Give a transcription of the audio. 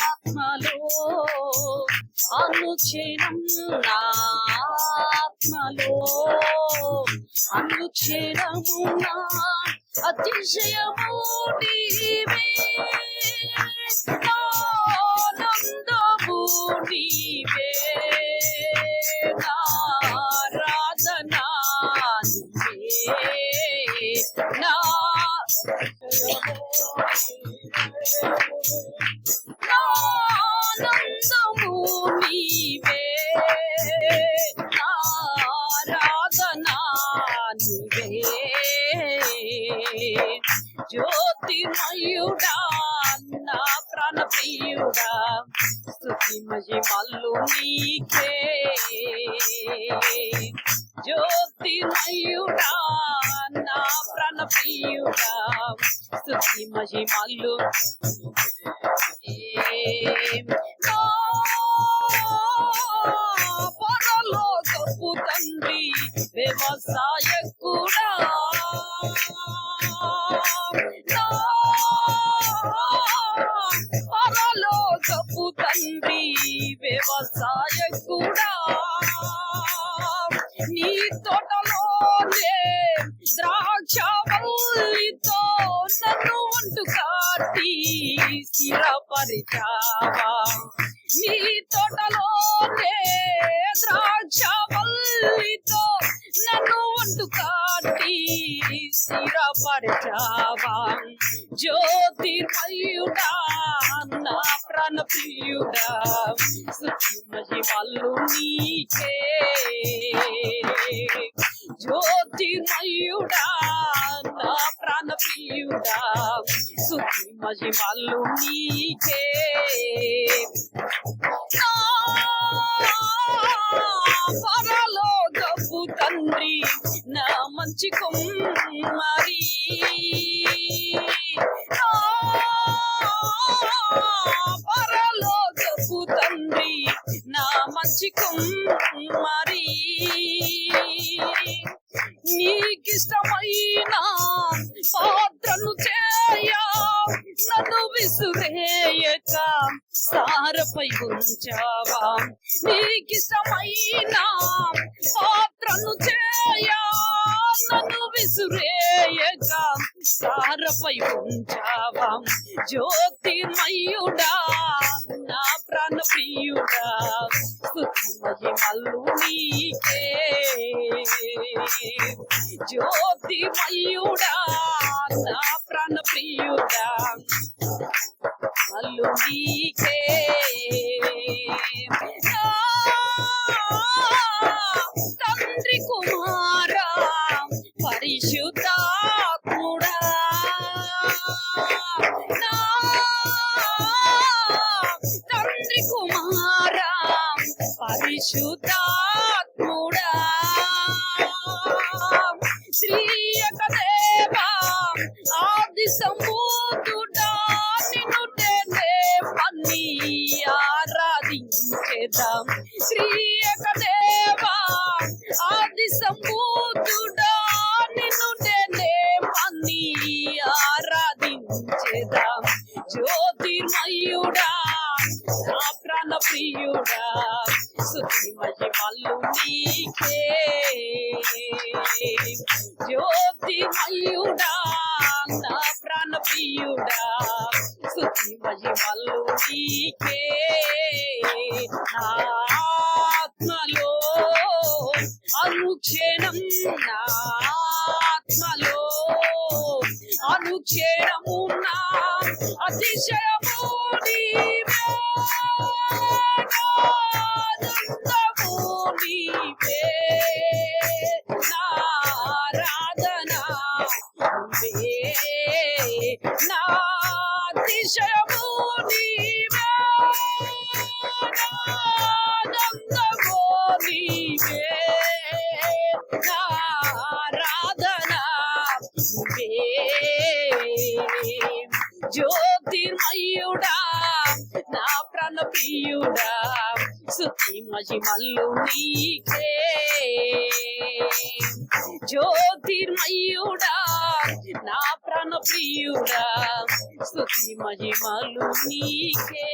ఆత్మలో అనుక్షణం ఆత్మలో అనుక్షణము నా అతిశయము నీవే. నీవే జ్యోతిమయుడా నా ప్రాణ ప్రియుడా మహిమల్లు నీకే. జ్యోతిమయుడా నా ప్రాణ ప్రియుడా మహిమల్లు పరలోకపు కూడా నీ తోటలోనే ద్రాక్షవల్లితో నన్ను ఒంటు కాటి స్థిరపరిచావా? నీ తోటలోనే ద్రాక్షవల్లితో నన్ను ఒంటు కాటి స్థిరపరచావా జ్యోతిర్మయుడా నా ప్రాణ ప్రియుడా సుఖి మహిమల్లు నీకే. జ్యోతిర్మయుడా నా ప్రాణ ప్రియుడా సుఖి మహిమల్లు నీకే. నా నా కుమ్మరి. పరలోకపు తండ్రి నా మంచి కుమ్మరి. నీకిష్టమైన పాత్రను చేయ నన్ను విసురేయక సారపై ఉంచావా? నీకిష్టమైన పాత్రను చేయా నన్ను విసురేయక సారపై ఉంచావా? జ్యోతిర్మయుడా నా ప్రాణ ప్రియుడా స్తుతి మహిమలు నీకే. జ్యోతిమయుడా నా ప్రాణ ప్రియుడా Bye. ఆరాధించేదాం శ్రీ దేవా ఆది సంబూతుడా నిన్ను నేనే పన్ని ఆరాధించేదాం. జ్యోతిర్మయుడా నా ప్రాణ ప్రియుడా సుఖి మహిమల్లు నీకే. జ్యోతిర్మయుడా నా ప్రాణ ప్రియుడా సుఖి మహిమల్లు నీకే. Bye. జ్యోతిర్మయుడా నా ప్రాణ ప్రియుడా సుతి మహిమల్లు నీకే. జ్యోతిర్మయుడా నా ప్రాణ ప్రియుడా స్తుతి మహిమలు నీకే.